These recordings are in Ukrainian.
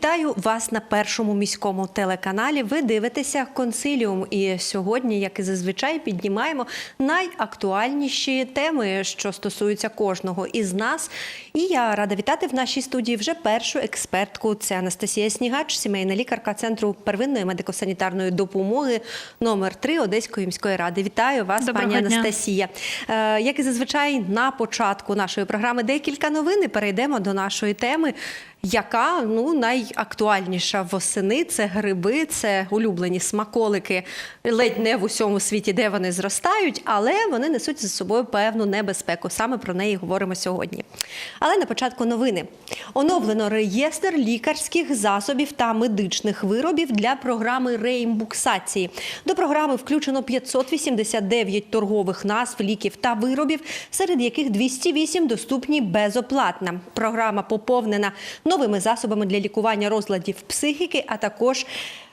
Вітаю вас на першому міському телеканалі. Ви дивитеся консиліум. І сьогодні, як і зазвичай, піднімаємо найактуальніші теми, що стосуються кожного із нас. І я рада вітати в нашій студії вже першу експертку. Це Анастасія Снігач, сімейна лікарка центру первинної медико-санітарної допомоги номер 3 Одеської міської ради. Вітаю вас, Доброго пані дня. Анастасія. Е, Як і зазвичай, на початку нашої програми декілька новин. і Перейдемо до нашої теми. Яка ну найактуальніша восени це гриби, це улюблені смаколики ледь не в усьому світі, де вони зростають, але вони несуть за собою певну небезпеку. Саме про неї говоримо сьогодні. Але на початку новини оновлено реєстр лікарських засобів та медичних виробів для програми реімбуксації. До програми включено 589 торгових назв ліків та виробів, серед яких 208 доступні безоплатно. Програма поповнена новими засобами для лікування розладів психіки, а також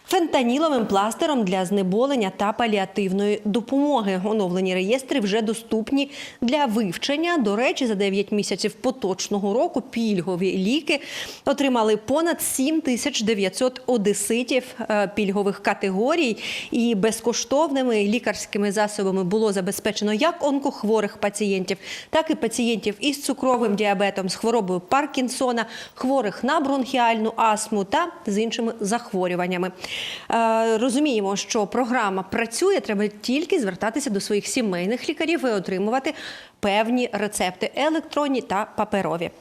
Фентаніловим пластером для знеболення та паліативної допомоги. Оновлені реєстри вже доступні для вивчення. До речі, за 9 місяців поточного року пільгові ліки отримали понад 7 тисяч 900 одеситів е, пільгових категорій. І безкоштовними лікарськими засобами було забезпечено як онкохворих пацієнтів, так і пацієнтів із цукровим діабетом, з хворобою Паркінсона, хворих на бронхіальну астму та з іншими захворюваннями. Е, Розуміємо, що програма працює, треба тільки звертатися до своїх сімейних лікарів і отримувати певні рецепти електронні та паперові.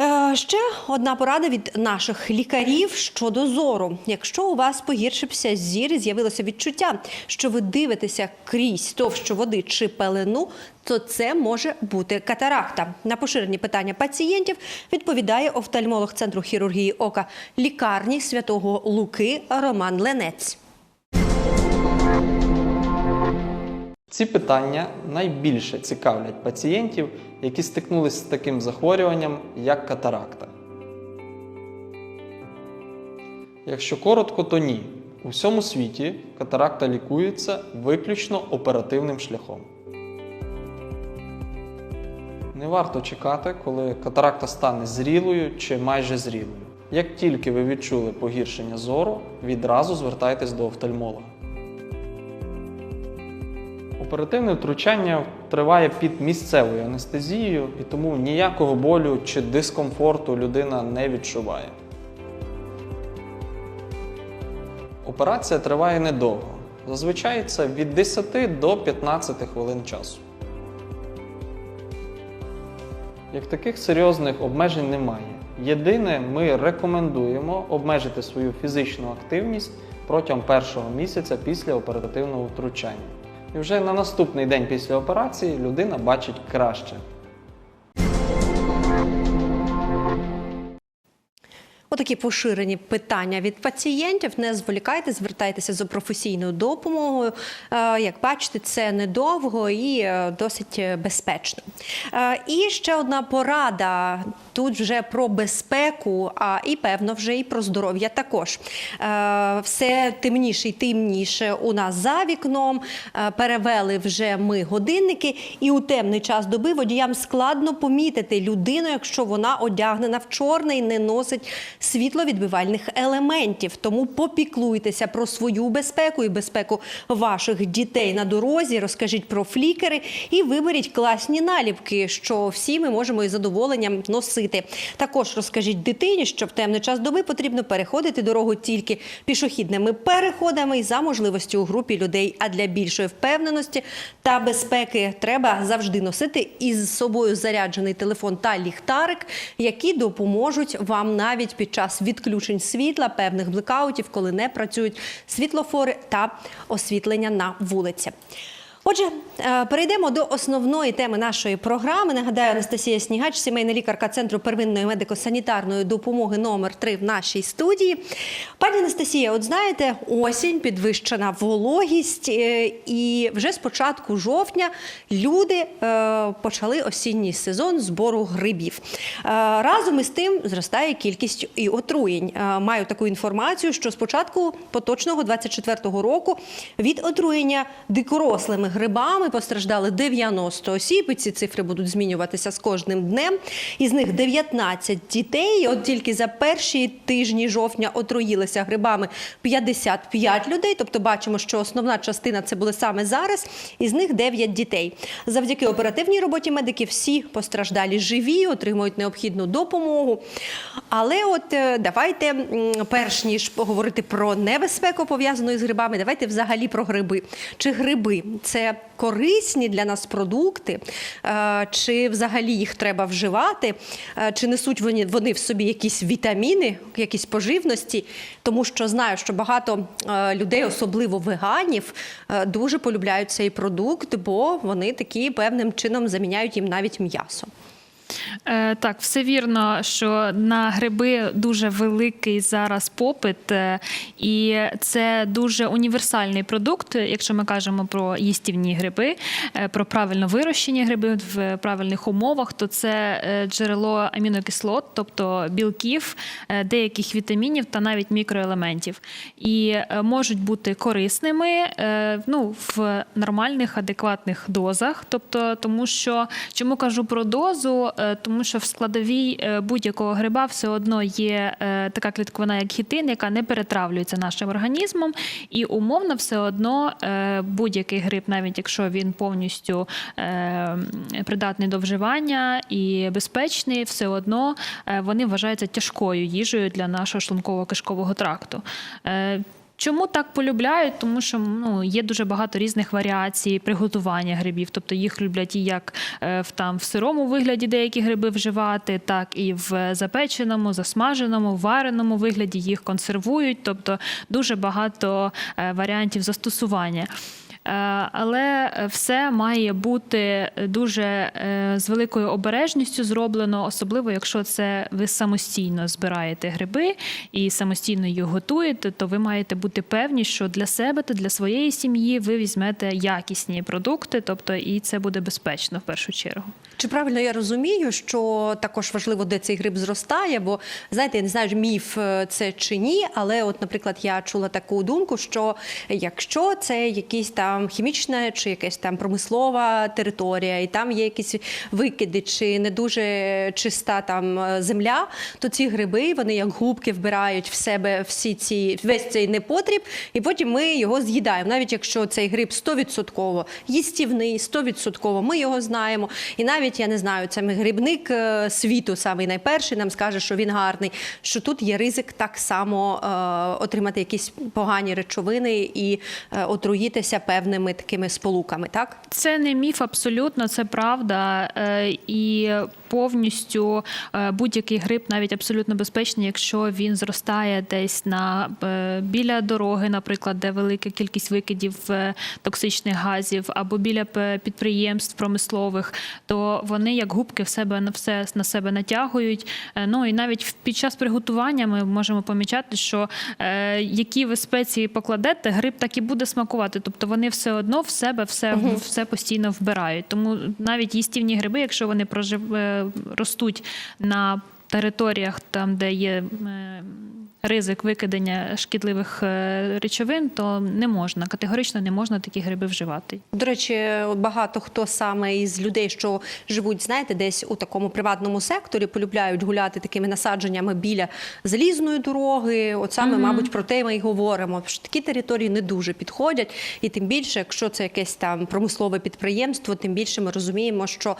Е, Ще одна порада від наших лікарів щодо зору. Якщо у вас погіршився зір, з'явилося відчуття, що ви дивитеся крізь товщу води чи пелену, то це може бути катаракта. На поширені питання пацієнтів відповідає офтальмолог центру хірургії ока лікарні святого Луки Роман Ленець. Ці питання найбільше цікавлять пацієнтів, які стикнулися з таким захворюванням, як катаракта. Якщо коротко, то ні. У всьому світі катаракта лікується виключно оперативним шляхом. Не варто чекати, коли катаракта стане зрілою чи майже зрілою. Як тільки ви відчули погіршення зору, відразу звертайтесь до офтальмолога. Оперативне втручання триває під місцевою анестезією, і тому ніякого болю чи дискомфорту людина не відчуває. Операція триває недовго. Зазвичай це від 10 до 15 хвилин часу. Як таких серйозних обмежень немає. Єдине, ми рекомендуємо обмежити свою фізичну активність протягом першого місяця після оперативного втручання. І вже на наступний день після операції людина бачить краще. Отакі поширені питання від пацієнтів. Не зволікайте, звертайтеся за професійною допомогою. Е, Як бачите, це недовго і е, досить е, безпечно. І ще одна порада тут вже про безпеку, а і певно вже і про здоров'я також. Все темніше і темніше у нас за вікном. Перевели вже ми годинники, і у темний час доби водіям складно помітити людину, якщо вона одягнена в чорне і не носить світловідбивальних елементів. Тому попіклуйтеся про свою безпеку і безпеку ваших дітей на дорозі. Розкажіть про флікери і виберіть класні наліпки, що всі ми можемо із задоволенням носити. Також розкажіть дитині, що в темний час доби потрібно переходити дорогу тільки пішохідними переходами і за можливості у групі людей. А для більшої впевненості та безпеки треба завжди носити із собою заряджений телефон та ліхтарик, які допоможуть вам навіть під час відключень світла, певних блекаутів, коли не працюють світлофори та освітлення на вулиці. Отже, е, перейдемо до основної теми нашої програми. Нагадаю, Анастасія Снігач, сімейна лікарка Центру первинної медико-санітарної допомоги номер 3 в нашій студії. Пані Анастасія, от знаєте, осінь, підвищена вологість, е, і вже з початку жовтня люди е, почали осінній сезон збору грибів. Разом із тим зростає кількість і отруєнь. Маю таку інформацію, що з початку поточного 24-го року від отруєння дикорослими грибами постраждали 90 осіб, і ці цифри будуть змінюватися з кожним днем. Із них 19 дітей. От тільки за перші тижні жовтня отруїлися грибами 55 людей. Тобто бачимо, що основна частина це були саме зараз. Із них 9 дітей. Завдяки оперативній роботі медиків всі постраждалі живі, отримують необхідну допомогу. Але от е, давайте, перш ніж поговорити про небезпеку пов'язану із грибами, давайте взагалі про гриби. Чи гриби це корисні для нас продукти, Е, чи взагалі їх треба вживати, Е, чи несуть вони, вони в собі якісь вітаміни, якісь поживності? Тому що знаю, що багато е, людей, особливо веганів, дуже полюбляють цей продукт, бо вони такі певним чином заміняють їм навіть м'ясо. Е, Так, все вірно, що на гриби дуже великий зараз попит, е, і це дуже універсальний продукт, якщо ми кажемо про їстівні гриби, е, про правильно вирощені гриби в правильних умовах, то це джерело амінокислот, тобто білків, деяких вітамінів та навіть мікроелементів. І можуть бути корисними ну, в нормальних, адекватних дозах. Тобто, тому що чому кажу про дозу? Е, Тому що в складовій е, будь-якого гриба все одно є е, така клітковина, як хітин, яка не перетравлюється нашим організмом, і умовно все одно будь-який гриб, навіть якщо він повністю придатний до вживання і безпечний, все одно вони вважаються тяжкою їжею для нашого шлунково-кишкового тракту. Чому так полюбляють? Тому що ну, є дуже багато різних варіацій приготування грибів. Тобто їх люблять і як е, в там в сирому вигляді деякі гриби вживати, так і в запеченому, засмаженому, вареному вигляді їх консервують. Тобто дуже багато е, варіантів застосування. Е, Але все має бути дуже е, з великою обережністю зроблено, особливо якщо це ви самостійно збираєте гриби і самостійно їх готуєте, то ви маєте бути певні, що для себе та для своєї сім'ї ви візьмете якісні продукти, тобто і це буде безпечно в першу чергу. Чи правильно я розумію, що також важливо, де цей гриб зростає? Бо знаєте, я не знаю, міф е, це чи ні, але, от, наприклад, я чула таку думку, що якщо це якийсь там хімічна чи якась там промислова територія, і там є якісь викиди, чи не дуже чиста там е, земля, то ці гриби вони як губки вбирають в себе всі ці весь цей непотріб, і потім ми його з'їдаємо. Навіть якщо цей гриб 100% їстівний, 100% ми його знаємо. І навіть я не знаю, це грибник е, світу, самий найперший, нам скаже, що він гарний. Що тут є ризик так само е, отримати якісь погані речовини і е, отруїтися певними такими сполуками, так? Це не міф, абсолютно, це правда. Е, І повністю е, будь-який гриб, навіть абсолютно безпечний, якщо він зростає десь на е, біля дороги, наприклад, де велика кількість викидів токсичних газів, або біля підприємств промислових, то вони як губки в себе на все на себе натягують. Ну і навіть під час приготування ми можемо помічати, що які ви спеції покладете, гриб так і буде смакувати. Тобто вони все одно в себе все, все постійно вбирають. Тому навіть їстівні гриби, якщо вони прожив, е, ростуть на територіях, там де є е, ризик викидання шкідливих е, речовин, то не можна категорично не можна такі гриби вживати. До речі, багато хто саме із людей, що живуть, знаєте, десь у такому приватному секторі, полюбляють гуляти такими насадженнями біля залізної дороги. От саме, мабуть, про те ми й говоримо. Що такі території не дуже підходять, і тим більше, якщо це якесь там промислове підприємство, тим більше ми розуміємо, що е,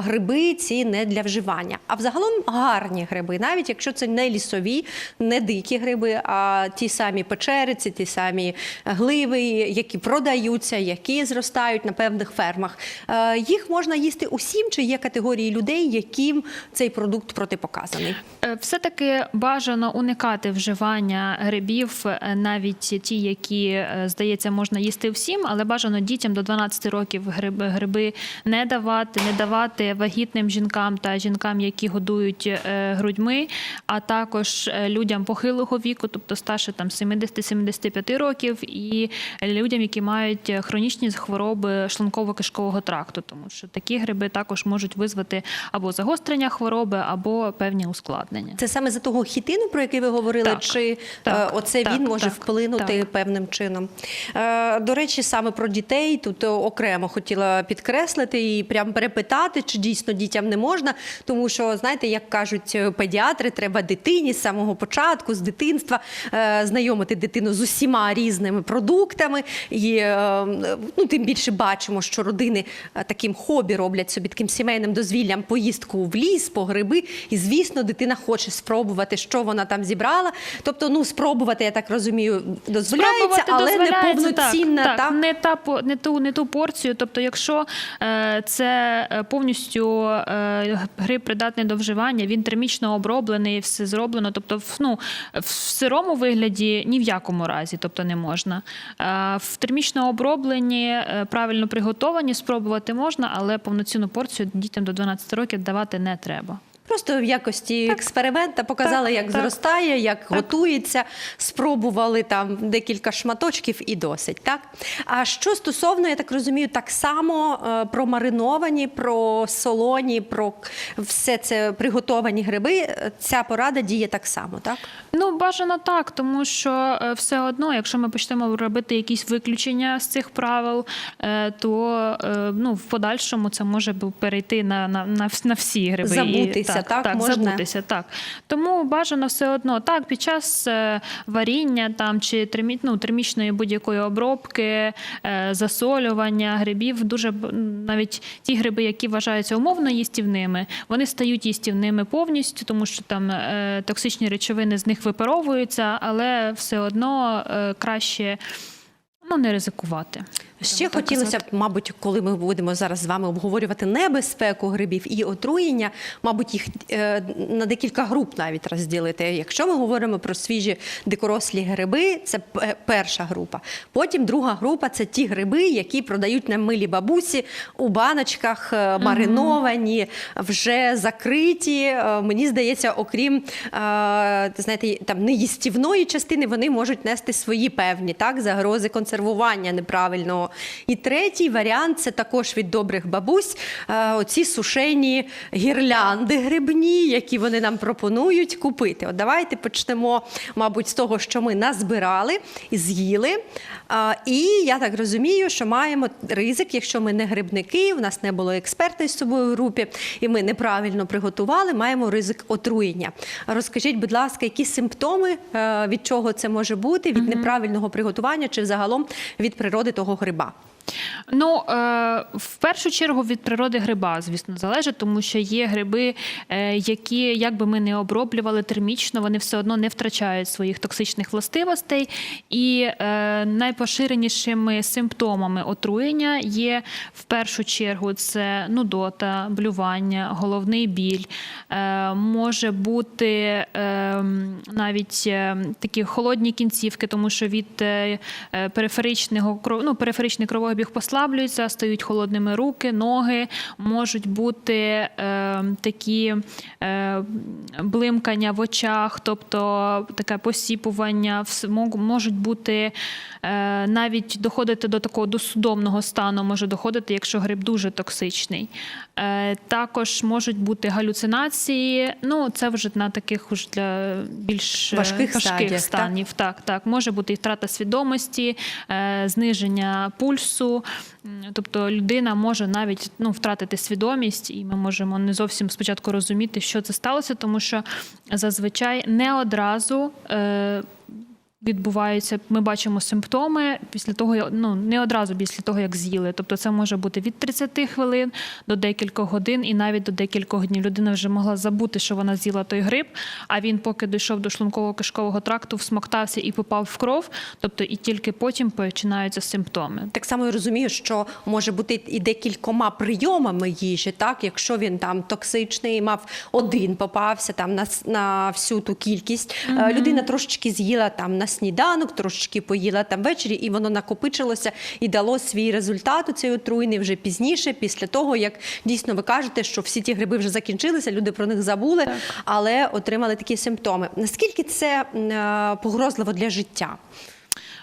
гриби ці не для вживання. А взагалом гарні гриби, навіть якщо це не лісові, не дикі гриби, а ті самі печериці, ті самі гливи, які продаються, які зростають на певних фермах. Е, Їх можна їсти усім, чи є категорії людей, яким цей продукт протипоказаний. Е, Все-таки бажано уникати вживання грибів, е, навіть ті, які, здається, можна їсти всім, але бажано дітям до 12 років гриби, гриби не давати, не давати вагітним жінкам та жінкам, які годують грудьми, а також е, людям похилого віку, тобто старше там 70-75 років, і людям, які мають е, хронічні хвороби шлунково-кишкового тракту, тому що такі гриби також можуть визвати або загострення хвороби, або певні ускладнення. Це саме за того хітину, про який ви говорили, Так, чи так, е, оце так, він може так, вплинути так. певним чином? Е, До речі, саме про дітей тут е, окремо хотіла підкреслити і прям перепитати, чи дійсно дітям не можна, тому що знаєте, як кажуть е, педіатри, треба дитині з самого початку, з дитинства е, знайомити дитину з усіма різними продуктами. І е, ну, тим більше бачимо, що родини таким хобі роблять собі таким сімейним дозвіллям поїздку в ліс, по гриби. І звісно, дитина хоче спробувати, що вона там зібрала. Тобто, ну спробувати, я так розумію, дозволяється, але не повноцінна. так, так? так, не та не ту не ту порцію. Тобто, якщо е, це повністю е, гриб придатний до вживання, він термічно оброблений, все зроблено. Тобто, ну, в сирому вигляді ні в якому разі, тобто не можна. Е, в термічно оброблені, е, правильно приготовані, спробувати можна, але повноцінну порцію дітям до 12 років давати не треба. Просто в якості експеримента показали, Так, як так. зростає, як готується, спробували там декілька шматочків і досить. Так а що стосовно, я так розумію, так само е, про мариновані, про солоні, про все це приготовані гриби. е, Ця порада діє так само, так? Ну, бажано так, тому що е, все одно, якщо ми почнемо робити якісь виключення з цих правил, то ну, в подальшому це може перейти на, на, на, всі гриби. Забутися, так, так, можна? забутися, так. Тому бажано все одно так, під час е, варіння там чи термі, ну, термічної будь-якої обробки, е, засолювання грибів, дуже навіть ті гриби, які вважаються умовно їстівними, вони стають їстівними повністю, тому що там е, токсичні речовини з них випаровуються, але все одно краще ну, не ризикувати. Ще так хотілося б, мабуть, коли ми будемо зараз з вами обговорювати небезпеку грибів і отруєння, мабуть, їх е, на декілька груп навіть розділити. Якщо ми говоримо про свіжі дикорослі гриби, це перша група. Потім друга група це ті гриби, які продають нам милі бабусі у баночках, е, мариновані, вже закриті. Е, Мені здається, окрім е, знаєте, там неїстівної частини, вони можуть нести свої певні так, загрози консервування неправильного. І третій варіант це також від добрих бабусь. е, Оці сушені гірлянди грибні, які вони нам пропонують купити. От давайте почнемо, мабуть, з того, що ми назбирали і з'їли. І я так розумію, що маємо ризик, якщо ми не грибники, у нас не було експерта з собою в групі, і ми неправильно приготували, маємо ризик отруєння. Розкажіть, будь ласка, які симптоми е, від чого це може бути? Від неправильного приготування чи взагалом від природи того гриба? 吧。Ну, е, в першу чергу від природи гриба, звісно, залежить, тому що є гриби, е, які, як би ми не оброблювали термічно, вони все одно не втрачають своїх токсичних властивостей. І е, найпоширенішими симптомами отруєння є в першу чергу це нудота, блювання, головний біль. Може бути навіть такі холодні кінцівки, тому що від периферичного ну, периферичний кровообіг послаблюється, стають холодними руки, ноги, можуть бути е, такі е, блимкання в очах, тобто таке посіпування, можуть бути е, навіть доходити до такого досудомного стану, може доходити, якщо гриб дуже токсичний. Е, також можуть бути галюцинації. Ну, це вже на таких уж для більш е, Важких стадіях, так? станів. Так, так, може бути і втрата свідомості, е, зниження пульсу. М, Тобто людина може навіть ну, втратити свідомість, і ми можемо не зовсім спочатку розуміти, що це сталося, тому що зазвичай не одразу. Е, Відбуваються, ми бачимо симптоми після того, ну не одразу після того, як з'їли. Тобто, це може бути від 30 хвилин до декількох годин, і навіть до декількох днів. Людина вже могла забути, що вона з'їла той гриб. А він, поки дійшов до шлунково-кишкового тракту, всмоктався і попав в кров. Тобто, і тільки потім починаються симптоми. Так само я розумію, що може бути і декількома прийомами їжі, так якщо він там токсичний, мав один попався там на, на всю ту кількість. е, Людина трошечки з'їла там на сніданок, трошечки поїла там ввечері, і воно накопичилося і дало свій результат у цей отруйний вже пізніше, після того як дійсно ви кажете, що всі ті гриби вже закінчилися, люди про них забули, але отримали такі симптоми. Наскільки це е, погрозливо для життя?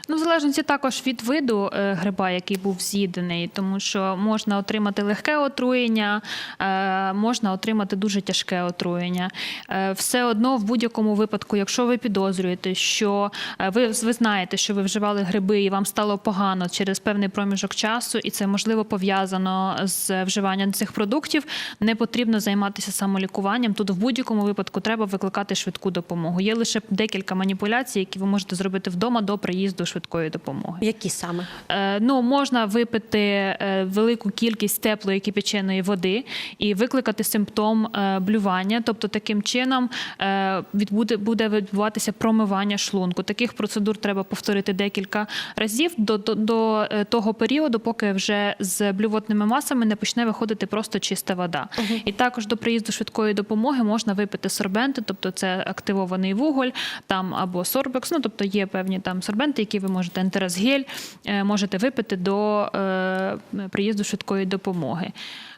Ну, в залежності також від виду е, гриба, який був з'їдений, тому що можна отримати легке отруєння, е, можна отримати дуже тяжке отруєння. Е, Все одно в будь-якому випадку, якщо ви підозрюєте, що ви, ви знаєте, що ви вживали гриби і вам стало погано через певний проміжок часу, і це можливо пов'язано з вживанням цих продуктів, не потрібно займатися самолікуванням. Тут в будь-якому випадку треба викликати швидку допомогу. Є лише декілька маніпуляцій, які ви можете зробити вдома до приїзду швидкої допомоги. Які саме? Е, Ну, можна випити е, велику кількість теплої кипяченої води і викликати симптом е, блювання. Тобто, таким чином е, відбуде буде відбуватися промивання шлунку. Таких процедур треба повторити декілька разів до, до, до того періоду, поки вже з блювотними масами не почне виходити просто чиста вода. І також до приїзду швидкої допомоги можна випити сорбенти, тобто це активований вуголь, там або сорбекс. Ну тобто є певні там сорбенти, які ви можете ентеразгель, е, можете випити до е, приїзду швидкої допомоги.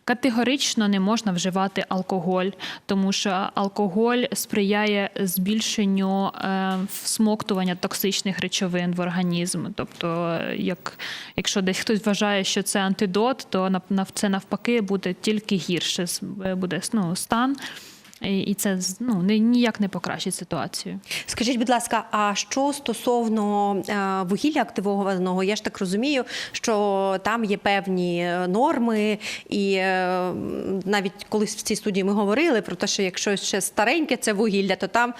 Категорично не можна вживати алкоголь, тому що алкоголь сприяє збільшенню е, всмоктування токсичних речовин в організм. Тобто, як, якщо десь хтось вважає, що це антидот, то це навпаки буде тільки гірше буде ну, стан. І це ну, ні- ніяк не покращить ситуацію. Скажіть, будь ласка, а що стосовно е, вугілля активованого, я ж так розумію, що там є певні е, норми, і е, навіть колись в цій студії ми говорили про те, що якщо ще стареньке це вугілля, то там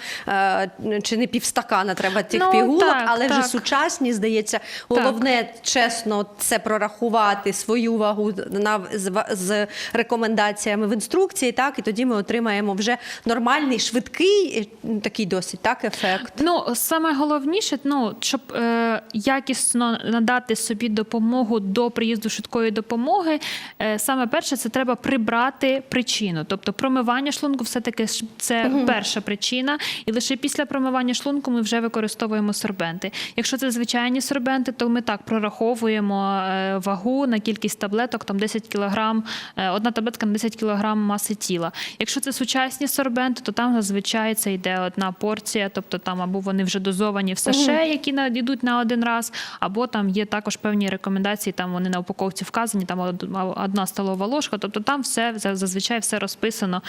чи не півстакана треба тих Ну, пігулок, так, але вже сучасні, здається, головне чесно це прорахувати свою вагу на з, з рекомендаціями в інструкції, так і тоді ми отримаємо вже нормальний, швидкий е, такий досить так ефект. Ну, саме головніше, ну, щоб е, якісно надати собі допомогу до приїзду швидкої допомоги, е, саме перше, це треба прибрати причину. Тобто промивання шлунку все-таки ж це перша причина. І лише після промивання шлунку ми вже використовуємо сорбенти. Якщо це звичайні сорбенти, то ми так прораховуємо е, вагу на кількість таблеток, там 10 кг, одна таблетка на 10 кг маси тіла. Якщо це сучасні сорбенти, то там зазвичай це йде одна порція, тобто там або вони вже дозовані в саше, які на- йдуть на один раз, або там є також певні рекомендації, там вони на упаковці вказані, там одна столова ложка, тобто там все зазвичай все розписано.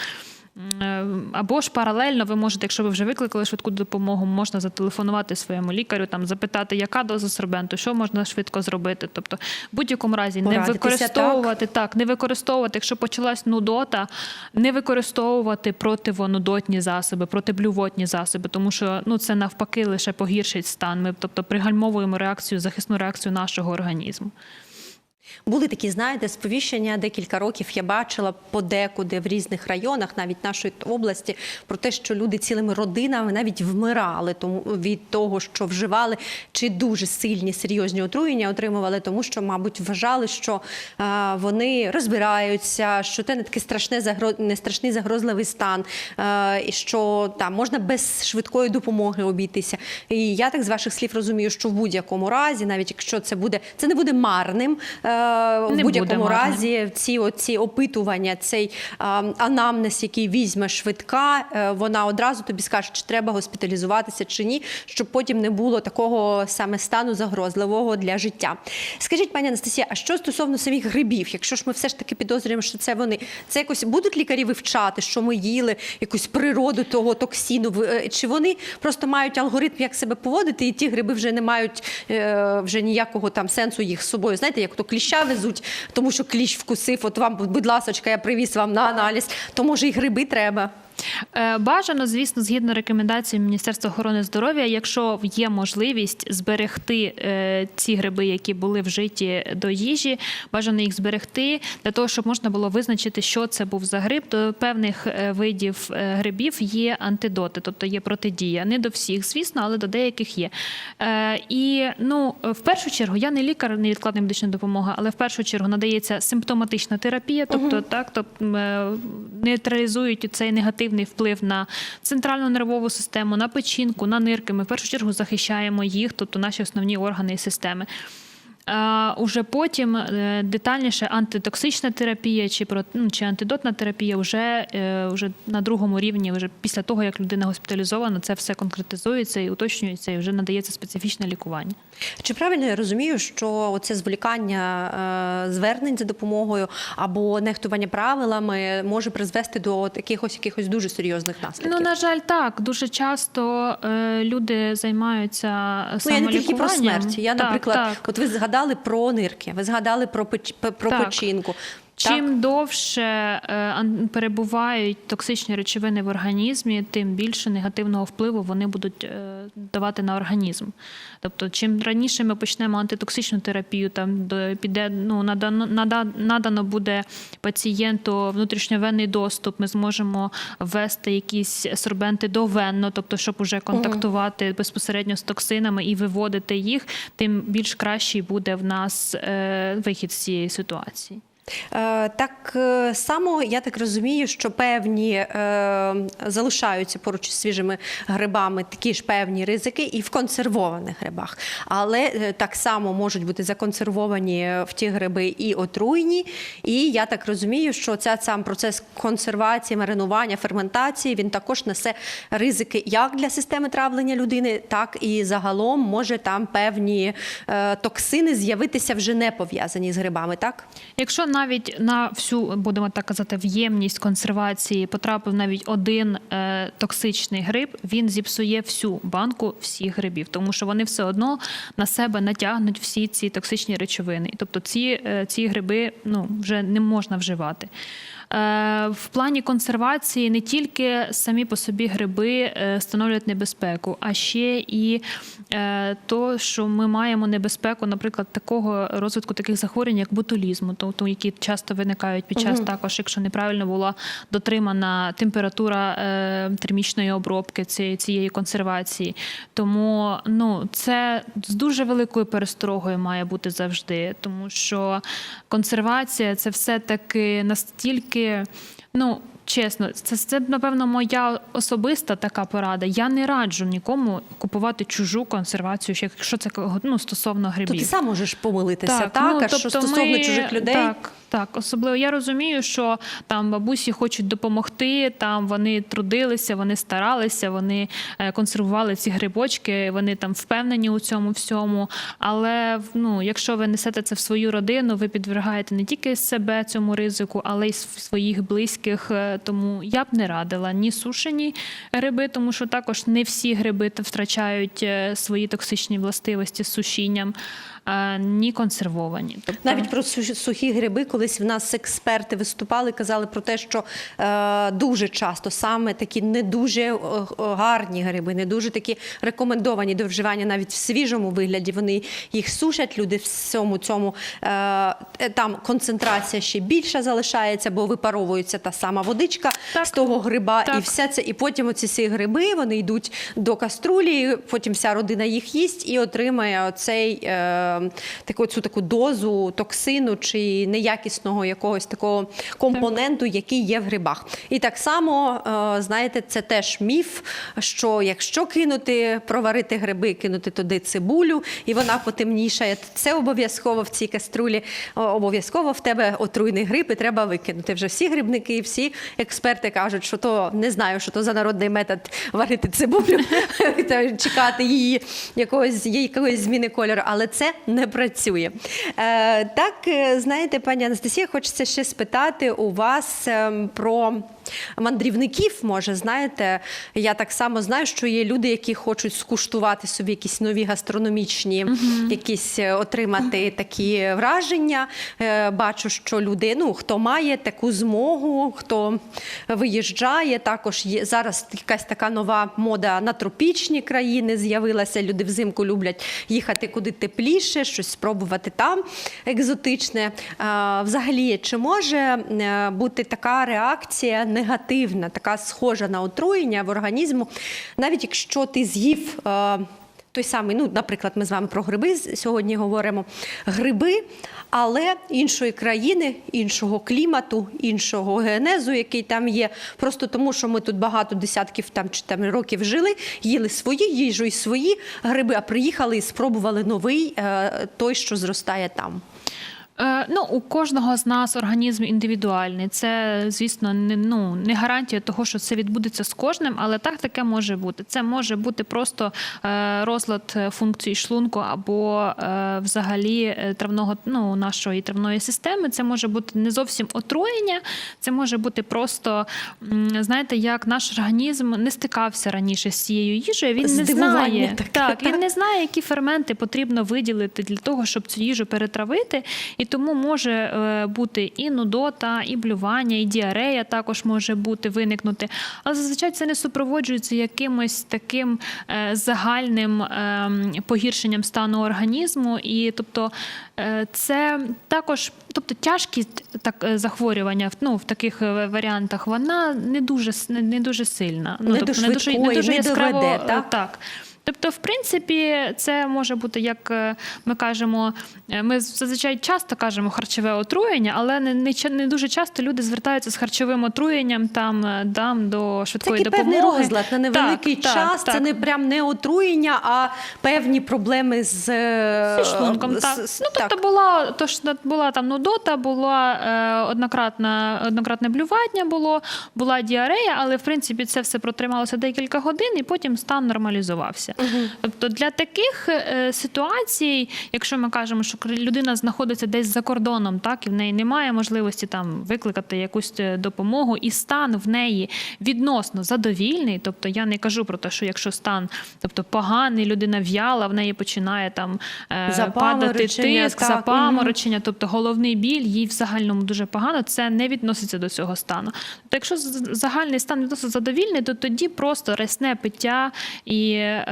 Е, Або ж паралельно ви можете, якщо ви вже викликали швидку допомогу, можна зателефонувати своєму лікарю, там запитати, яка доза сорбенту, що можна швидко зробити. Тобто, в будь-якому разі не використовувати так, не використовувати, якщо почалась нудота, не використовувати противонудотні засоби, протиблювотні засоби, тому що ну це навпаки лише погіршить стан. Ми тобто пригальмовуємо реакцію, захисну реакцію нашого організму. Були такі, знаєте, сповіщення декілька років. Я бачила подекуди в різних районах, навіть нашої області, про те, що люди цілими родинами навіть вмирали тому від того, що вживали, чи дуже сильні серйозні отруєння отримували, тому що, мабуть, вважали, що е, вони розбираються, що це не такий страшне загро... не страшний загрозливий стан, е, і що там можна без швидкої допомоги обійтися. І я так з ваших слів розумію, що в будь-якому разі, навіть якщо це буде, це не буде марним. е, в будь-якому разі ці оці опитування, цей анамнез, який візьме швидка, е, вона одразу тобі скаже, чи треба госпіталізуватися чи ні, щоб потім не було такого саме стану загрозливого для життя. Скажіть, пані Анастасія, а що стосовно самих грибів? Якщо ж ми все ж таки підозрюємо, що це вони, це якось будуть лікарі вивчати, що ми їли, якусь природу того токсину, е, чи вони просто мають алгоритм, як себе поводити, і ті гриби вже не мають е, вже ніякого там сенсу їх з собою. Знаєте, як то кліща везуть, тому що кліщ вкусив. От вам, будь ласочка, я привіз вам на аналіз. То може і гриби треба. Е, Бажано, звісно, згідно рекомендацій Міністерства охорони здоров'я, якщо є можливість зберегти е, ці гриби, які були вжиті до їжі, бажано їх зберегти для того, щоб можна було визначити, що це був за гриб. До певних е, видів грибів є антидоти, тобто є протидія. Не до всіх, звісно, але до деяких є. І ну, в першу чергу, я не лікар, невідкладна медична допомога, але в першу чергу надається симптоматична терапія, тобто так, тобто нейтралізують цей негативний негативний вплив на центральну нервову систему, на печінку, на нирки. Ми в першу чергу захищаємо їх, тобто наші основні органи і системи. А, уже потім е, детальніше антитоксична терапія чи про ну, чи антидотна терапія вже, е, вже на другому рівні, вже після того як людина госпіталізована, це все конкретизується і уточнюється, і вже надається специфічне лікування. Чи правильно я розумію, що оце зволікання е, звернень за допомогою або нехтування правилами може призвести до якихось якихось дуже серйозних наслідків? Ну на жаль, так дуже часто люди займаються Ну, я не тільки про смерть. Я, Так, наприклад, так. от ви згадали про нирки, ви згадали про печ... про Так. печінку. Чим Так? довше е, перебувають токсичні речовини в організмі, тим більше негативного впливу вони будуть е, давати на організм. Тобто, чим раніше ми почнемо антитоксичну терапію, там до піде ну надано нада, надано буде пацієнту внутрішньовенний доступ. Ми зможемо ввести якісь сорбенти довенно, тобто, щоб уже контактувати безпосередньо з токсинами і виводити їх, тим більш кращий буде в нас е, вихід з цієї ситуації. Е, Так е, само я так розумію, що певні е, залишаються поруч із свіжими грибами такі ж певні ризики і в консервованих грибах. Але е, так само можуть бути законсервовані в ті гриби і отруйні. І я так розумію, що ця сам процес консервації, маринування, ферментації він також несе ризики як для системи травлення людини, так і загалом може там певні е, токсини з'явитися вже не пов'язані з грибами. Так Якщо навіть на всю будемо так казати в'ємність консервації потрапив навіть один е, токсичний гриб, він зіпсує всю банку всіх грибів, тому що вони все одно на себе натягнуть всі ці токсичні речовини. Тобто ці, е, ці гриби ну вже не можна вживати. Е, В плані консервації не тільки самі по собі гриби е, становлять небезпеку, а ще і е, то, що ми маємо небезпеку, наприклад, такого розвитку таких захворювань, як ботулізму, тобто які часто виникають під час також, якщо неправильно була дотримана температура термічної обробки цієї, цієї консервації. Тому ну це з дуже великою пересторогою має бути завжди, тому що консервація це все таки настільки, ну. Чесно, це, це напевно моя особиста така порада. Я не раджу нікому купувати чужу консервацію, якщо це ну, стосовно грибів. Тут і сам можеш помилитися, так, ну, а що тобто стосовно ми- чужих людей. Так, так, особливо я розумію, що там бабусі хочуть допомогти, там вони трудилися, вони старалися, вони е, консервували ці грибочки, вони там впевнені у цьому всьому. Але ну, якщо ви несете це в свою родину, ви підвергаєте не тільки себе цьому ризику, але й св- своїх близьких. Тому я б не радила ні сушені гриби, тому що також не всі гриби втрачають е, свої токсичні властивості з сушінням, ні консервовані. Тобто, Навіть про сухі гриби, колись в нас експерти виступали, казали про те, що е, дуже часто саме такі не дуже гарні гриби, не дуже такі рекомендовані до вживання навіть в свіжому вигляді. Вони їх сушать, люди в цьому цьому е, е, там концентрація ще більша залишається, бо випаровується та сама водичка Так. з того гриба, Так. і все це. І потім оці всі гриби вони йдуть до каструлі, потім вся родина їх їсть і отримає оцей е, таку цю таку дозу токсину чи неякісного якогось такого компоненту, який є в грибах. І так само, е, знаєте, це теж міф, що якщо кинути, проварити гриби, кинути туди цибулю, і вона потемнішає, це обов'язково в цій каструлі, обов'язково в тебе отруйний гриб, і треба викинути. Вже всі грибники, всі експерти кажуть, що то не знаю, що то за народний метод варити цибулю чекати її якогось, її якоїсь зміни кольору, але це не працює. Е, так, е, знаєте, пані Анастасія, хочеться ще спитати у вас ем, про. Мандрівників, може, знаєте, я так само знаю, що є люди, які хочуть скуштувати собі якісь нові гастрономічні, якісь е, отримати такі враження. Е, Бачу, що люди, ну хто має таку змогу, хто виїжджає, також є зараз якась така нова мода на тропічні країни з'явилася. Люди взимку люблять їхати куди тепліше, щось спробувати там екзотичне. Взагалі, чи може е, бути така реакція негативна, така схожа на отруєння в організму, навіть якщо ти з'їв. е, той самий, ну, наприклад, ми з вами про гриби сьогодні говоримо. Гриби, але іншої країни, іншого клімату, іншого генезу, який там є. Просто тому, що ми тут багато десятків там чи там років жили, їли свої їжу і свої гриби, а приїхали і спробували новий, е, той, що зростає там. Е, Ну, у кожного з нас організм індивідуальний. Це, звісно, не, ну, не гарантія того, що це відбудеться з кожним, але так таке може бути. Це може бути просто е, розлад е, функцій шлунку або взагалі травного ну, нашої травної системи. Це може бути не зовсім отруєння, це може бути просто, знаєте, як наш організм не стикався раніше з цією їжею. Він не знає. таке, Так, він не знає, які ферменти потрібно виділити для того, щоб цю їжу перетравити. І тому може е, бути і нудота, і блювання, і діарея також може бути виникнути. Але зазвичай це не супроводжується якимось таким е, загальним ем, погіршенням стану організму. І тобто е, це також, тобто тяжкість так захворювання ну, в таких варіантах, вона не дуже не, не дуже сильна. Ну, Не тобто, до швидкої, не доведе, е, так? так. Тобто, в принципі, це може бути, як е, ми кажемо, е, ми зазвичай часто кажемо харчове отруєння, але не, не, не дуже часто люди звертаються з харчовим отруєнням там, е, дам до швидкої такий допомоги. певний розлад на невеликий Так, час. так, Це так. не прям не отруєння, а певні проблеми з, Зі шлунком, з- так. Ну, тобто була, то, що була там нудота, була е, однократна, однократне блювання було, була діарея, але в принципі це все протрималося декілька годин і потім стан нормалізувався. Тобто для таких е, ситуацій, якщо ми кажемо, що людина знаходиться десь за кордоном, так і в неї немає можливості там викликати якусь е, допомогу, і стан в неї відносно задовільний. Тобто я не кажу про те, що якщо стан, тобто поганий, людина в'яла, в неї починає там е, падати тиск, так, запаморочення, тобто головний біль, їй в загальному дуже погано. Це не відноситься до цього стану. Тобто, якщо загальний стан відносно задовільний, то тоді просто рясне пиття і е,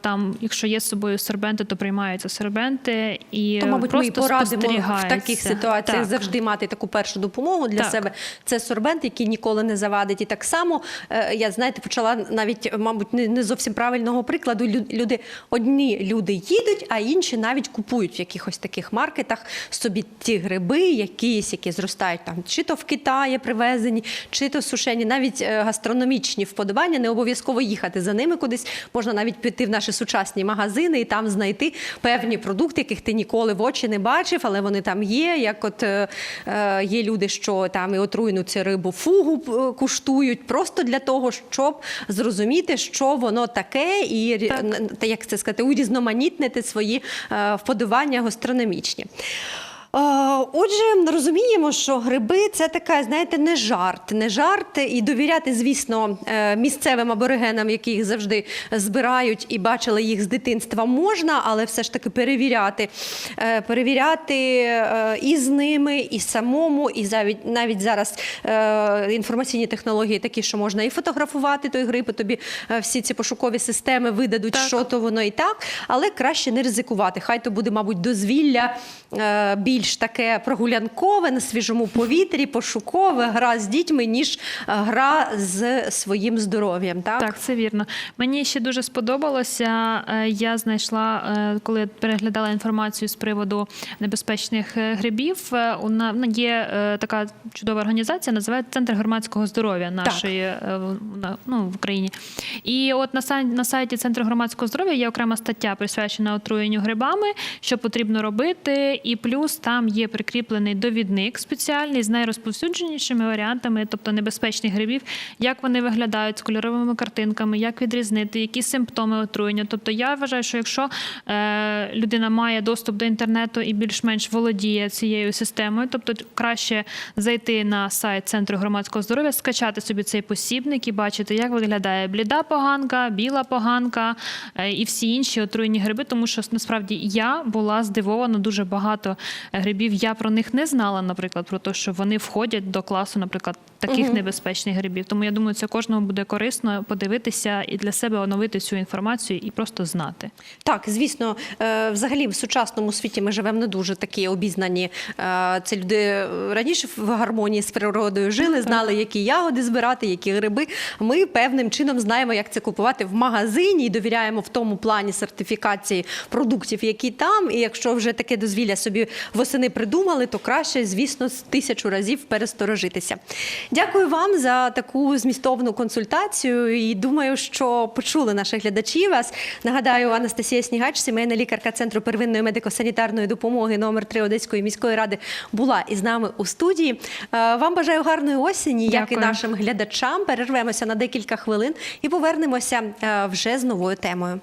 там, якщо є з собою сорбенти, то приймаються сорбенти і То, мабуть, ми порадимо в таких ситуаціях Так. завжди мати таку першу допомогу для Так. себе. Це сорбент, який ніколи не завадить. І так само е, я знаєте, почала навіть, мабуть, не, зовсім правильного прикладу. Люди одні люди їдуть, а інші навіть купують в якихось таких маркетах собі ті гриби, якісь, які зростають там, чи то в Китаї привезені, чи то сушені, навіть е, гастрономічні вподобання. Не обов'язково їхати за ними кудись. Можна навіть піти в наші сучасні магазини і там знайти певні продукти, яких ти ніколи в очі не бачив, але вони там є. Як от е, е, є люди, що там і отруйну цю рибу фугу е, куштують, просто для того, щоб зрозуміти, що воно таке, і Так. та, як це сказати, урізноманітнити свої е, вподобання гастрономічні. Отже, розуміємо, що гриби це така, знаєте, не жарт, не жарт, і довіряти, звісно, е, місцевим аборигенам, які їх завжди збирають і бачили їх з дитинства, можна, але все ж таки перевіряти, Е, перевіряти е, і з ними, і самому, і навіть навіть зараз інформаційні технології такі, що можна і фотографувати той гриб, і тобі всі ці пошукові системи видадуть, Так. що то воно і так, але краще не ризикувати. Хай то буде, мабуть, дозвілля е, більш таке прогулянкове на свіжому повітрі, пошукове, гра з дітьми, ніж е, гра з своїм здоров'ям. Так, Так, це вірно. Мені ще дуже сподобалося. е, Я знайшла, е, коли я переглядала інформацію з приводу небезпечних грибів. У на- ну, є така чудова організація, називається Центр громадського здоров'я нашої ну, в Україні. І от на сайті, на сайті Центру громадського здоров'я є окрема стаття, присвячена отруєнню грибами, що потрібно робити. І плюс там є прикріплений довідник спеціальний з найрозповсюдженішими варіантами, тобто небезпечних грибів, як вони виглядають з кольоровими картинками, як відрізнити, які симптоми отруєння. Тобто я вважаю, що якщо е, людина має доступ до інтернету і більш-менш володіє цією системою, тобто краще зайти на сайт Центру громадського здоров'я, скачати собі цей посібник і бачити, як виглядає бліда поганка, біла поганка е, і всі інші отруєні гриби, тому що насправді я була здивована дуже багато грибів. Я про них не знала, наприклад, про те, що вони входять до класу, наприклад, таких небезпечних грибів. Тому я думаю, це кожному буде корисно подивитися і для себе оновити цю інформацію і просто знати. Так, звісно, е, взагалі в сучасному світі ми живемо не дуже такі обізнані. Е, Це люди е, раніше в гармонії з природою жили, знали, які ягоди збирати, які гриби. Ми певним чином знаємо, як це купувати в магазині і довіряємо в тому плані сертифікації продуктів, які там. І якщо вже таке дозвілля собі восени придумали, то краще, звісно, з тисячу разів пересторожитися. Дякую вам за таку змістовну консультацію. І думаю, що почули наших глядачів вас. Нагадаю, Анастасія Снігач, сімейна лікарка Центру первинної медико-санітарної допомоги номер 3 Одеської міської ради, була із нами у студії. Е, Вам бажаю гарної осені, як і нашим глядачам. Перервемося на декілька хвилин і повернемося е, вже з новою темою.